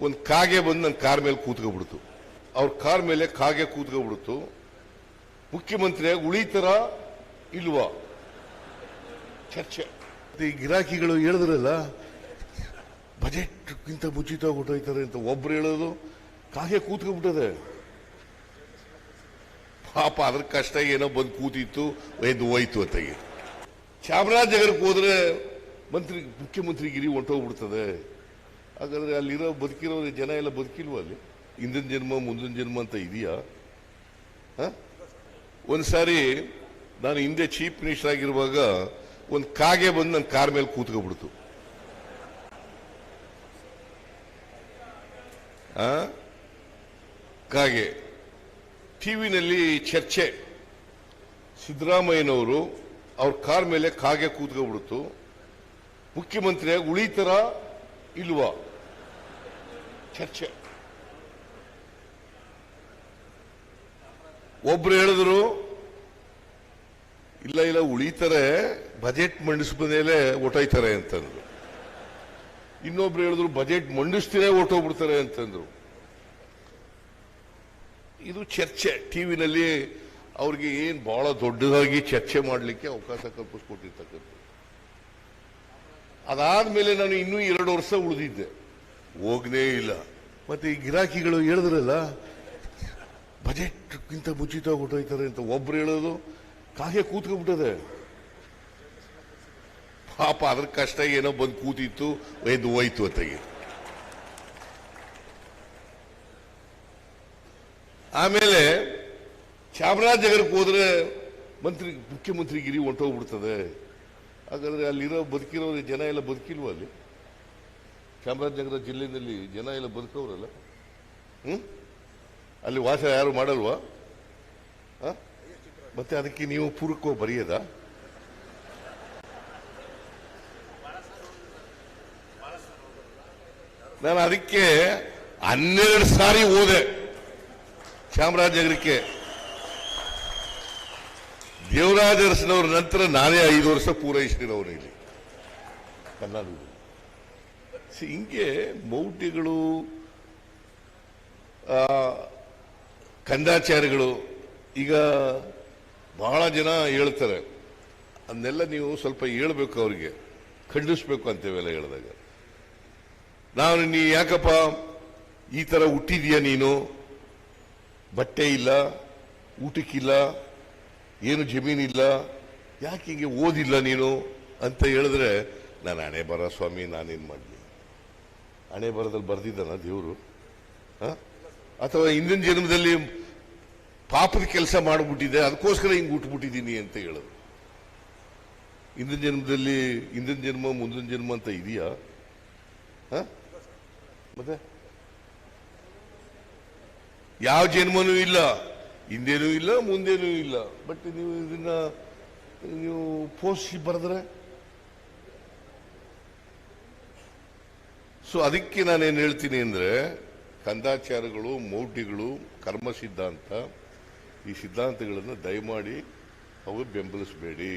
ಒಂದು ಕಾಗೆ ಬಂದು ನನ್ನ ಕಾರ್ ಮೇಲೆ ಕೂತ್ಕೊಬಿಡ್ತು. ಅವ್ರ ಕಾರ್ ಮೇಲೆ ಕಾಗೆ ಕೂತ್ಕೊಬಿಡ್ತು. ಮುಖ್ಯಮಂತ್ರಿಯಾಗಿ ಉಳಿತರ ಇಲ್ವಾ? ಚರ್ಚೆ. ಈ ಗಿರಾಕಿಗಳು ಹೇಳಿದ್ರಲ್ಲ ಬಜೆಟ್ಗಿಂತ ಮುಚ್ಚಿತ ಹೊಟ್ಟೋಯ್ತಾರೆ ಅಂತ ಒಬ್ರು ಹೇಳೋದು ಕಾಗೆ ಕೂತ್ಕೊಂಡ್ಬಿಟ್ಟದೆ ಪಾಪ ಅದ್ರ ಕಷ್ಟ ಏನೋ ಬಂದು ಕೂತಿತ್ತು ಎದ್ದು ಹೋಯ್ತು ಅಂತ ಚಾಮರಾಜನಗರಕ್ಕೆ ಹೋದ್ರೆ ಮಂತ್ರಿ ಮುಖ್ಯಮಂತ್ರಿಗಿರಿ ಹೊಂಟೋಗ್ಬಿಡ್ತದೆ. ಹಾಗಾದ್ರೆ ಅಲ್ಲಿರೋ ಬದುಕಿರೋ ಜನ ಎಲ್ಲ ಬದುಕಿಲ್ವ ಅಲ್ಲಿ? ಹಿಂದಿನ ಜನ್ಮ, ಮುಂದಿನ ಜನ್ಮ ಅಂತ ಇದೆಯಾ? ಒಂದು ಸಾರಿ ನಾನು ಹಿಂದೆ ಚೀಫ್ ಮಿನಿಸ್ಟರ್ ಆಗಿರುವಾಗ ಒಂದು ಕಾಗೆ ಬಂದು ನನ್ನ ಕಾರ್ ಮೇಲೆ ಕೂತ್ಕೊಬಿಡ್ತು? ಕಾಗೆ. ಟಿವಿನಲ್ಲಿ ಚರ್ಚೆ. ಸಿದ್ದರಾಮಯ್ಯನವರು ಅವ್ರ ಕಾರ್ ಮೇಲೆ ಕಾಗೆ ಕೂತ್ಕೊಬಿಡ್ತು. ಮುಖ್ಯಮಂತ್ರಿಯಾಗಿ ಉಳಿತರ ಇಲ್ವಾ? ಚರ್ಚೆ. ಒಬ್ರು ಹೇಳಿದ್ರು, ಇಲ್ಲ ಇಲ್ಲ, ಉಳಿತಾರೆ ಬಜೆಟ್ ಮಂಡಿಸಿದ ಮೇಲೆ ಓಟೈತಾರೆ ಅಂತಂದ್ರು. ಇನ್ನೊಬ್ರು ಹೇಳಿದ್ರು ಬಜೆಟ್ ಮಂಡಿಸ್ತೀನೇ ಹೊಟ್ಟೋಗ್ಬಿಡ್ತಾರೆ ಅಂತಂದ್ರು. ಇದು ಚರ್ಚೆ. ಟಿವಿನಲ್ಲಿ ಅವ್ರಿಗೆ ಏನ್ ಬಹಳ ದೊಡ್ಡದಾಗಿ ಚರ್ಚೆ ಮಾಡಲಿಕ್ಕೆ ಅವಕಾಶ ಕಲ್ಪಿಸ್ಕೊಟ್ಟಿರ್ತಕ್ಕಂಥದ್ದು. ಅದಾದ್ಮೇಲೆ ನಾನು ಇನ್ನೂ ಎರಡು ವರ್ಷ ಉಳಿದಿದ್ದೆ. ಹೋಗನೇ ಇಲ್ಲ. ಮತ್ತೆ ಈ ಗಿರಾಕಿಗಳು ಹೇಳಿದ್ರಲ್ಲ ಬಜೆಟ್ಗಿಂತ ಮುಚಿತ ಹೊಟ್ಟೋಯ್ತಾರೆ ಅಂತ ಒಬ್ರು ಹೇಳೋದು ಕಾಗೆ ಕೂತ್ಕೊಂಡ್ಬಿಟ್ಟದೆ. ಪಾಪ ಅದ್ರ ಕಷ್ಟ ಏನೋ ಬಂದು ಕೂತಿತ್ತು, ಎದ್ದು ಹೋಯ್ತು ಅಂತ ಆಮೇಲೆ ಚಾಮರಾಜನಗರಕ್ಕೆ ಹೋದ್ರೆ ಮಂತ್ರಿ ಮುಖ್ಯಮಂತ್ರಿಗಿರಿ ಹೊಂಟೋಗ್ಬಿಡ್ತದೆ ಹಾಗಾದ್ರೆ ಅಲ್ಲಿರೋ ಬದುಕಿರೋ ಜನ ಎಲ್ಲ ಬದುಕಿಲ್ವ ಅಲ್ಲಿ? ಚಾಮರಾಜನಗರ ಜಿಲ್ಲೆಯಲ್ಲಿ ಜನ ಎಲ್ಲ ಬದುಕೋರಲ್ಲ ಹ್ಮ್? ಅಲ್ಲಿ ವಾಸ ಯಾರು ಮಾಡಲ್ವಾ? ಮತ್ತೆ ಅದಕ್ಕೆ ನೀವು ಪೂರಕವಾಗಿ ಬರೆಯದ? ನಾನು ಅದಕ್ಕೆ ಹನ್ನೆರಡು ಸಾರಿ ಹೋದೆ ಚಾಮರಾಜನಗರಕ್ಕೆ. ದೇವರಾಜ ಅರಸನವ್ರ ನಂತರ ನಾನೇ ಐದು ವರ್ಷ ಪೂರೈಸಿದವನು ಇಲ್ಲಿ See, ಹಿಂಗೆ ಮೌಢ್ಯಗಳು ಕಂದಾಚಾರಗಳು, ಈಗ ಬಹಳ ಜನ ಹೇಳ್ತಾರೆ, ಅದನ್ನೆಲ್ಲ ನೀವು ಸ್ವಲ್ಪ ಹೇಳ್ಬೇಕು ಅವರಿಗೆ, ಖಂಡಿಸ್ಬೇಕು ಅಂತೇವೆಲ್ಲ ಹೇಳಿದಾಗ. ನಾನು ನೀ ಯಾಕಪ್ಪ ಈ ಥರ ಹುಟ್ಟಿದೀಯ ನೀನು? ಬಟ್ಟೆ ಇಲ್ಲ, ಊಟಕ್ಕಿಲ್ಲ, ಏನು ಜಮೀನಿಲ್ಲ ಯಾಕೆ ಹಿಂಗೆ ಓದಿಲ್ಲ ನೀನು? ಅಂತ ಹೇಳಿದ್ರೆ, ನಾನು ಹಣೆ ಬರ ಸ್ವಾಮಿ, ನಾನೇನು ಮಾಡಲಿ? ಹಣೆ ಬರದಲ್ಲಿ ಬರ್ದಿದ್ದಾನ ದೇವರು. ಅಥವಾ ಹಿಂದಿನ ಜನ್ಮದಲ್ಲಿ ಪಾಪದ ಕೆಲಸ ಮಾಡಿಬಿಟ್ಟಿದೆ, ಅದಕ್ಕೋಸ್ಕರ ಹಿಂಗೆ ಉಟ್ಬಿಟ್ಟಿದ್ದೀನಿ ಅಂತ ಹೇಳೋದು. ಹಿಂದಿನ ಜನ್ಮದಲ್ಲಿ ಹಿಂದಿನ ಜನ್ಮ, ಮುಂದಿನ ಜನ್ಮ ಅಂತ ಇದೆಯಾ? ಮತ್ತೆ? ಯಾವ ಜನ್ಮನೂ ಇಲ್ಲ, ಹಿಂದೇನೂ ಇಲ್ಲ, ಮುಂದೇನೂ ಇಲ್ಲ. ಬಟ್ ನೀವು ಇದನ್ನ, ನೀವು ಪೋಸ್ಟ್ ಬರೆದ್ರೆ ಸೊ ಅದಕ್ಕೆ ನಾನೇನು ಹೇಳ್ತೀನಿ ಅಂದರೆ ಕಂದಾಚಾರಗಳು ಮೌಢ್ಯಗಳು ಕರ್ಮ ಸಿದ್ಧಾಂತ ಈ ಸಿದ್ಧಾಂತಗಳನ್ನು ದಯಮಾಡಿ ಅವು ಬೆಂಬಲಿಸಬೇಡಿ.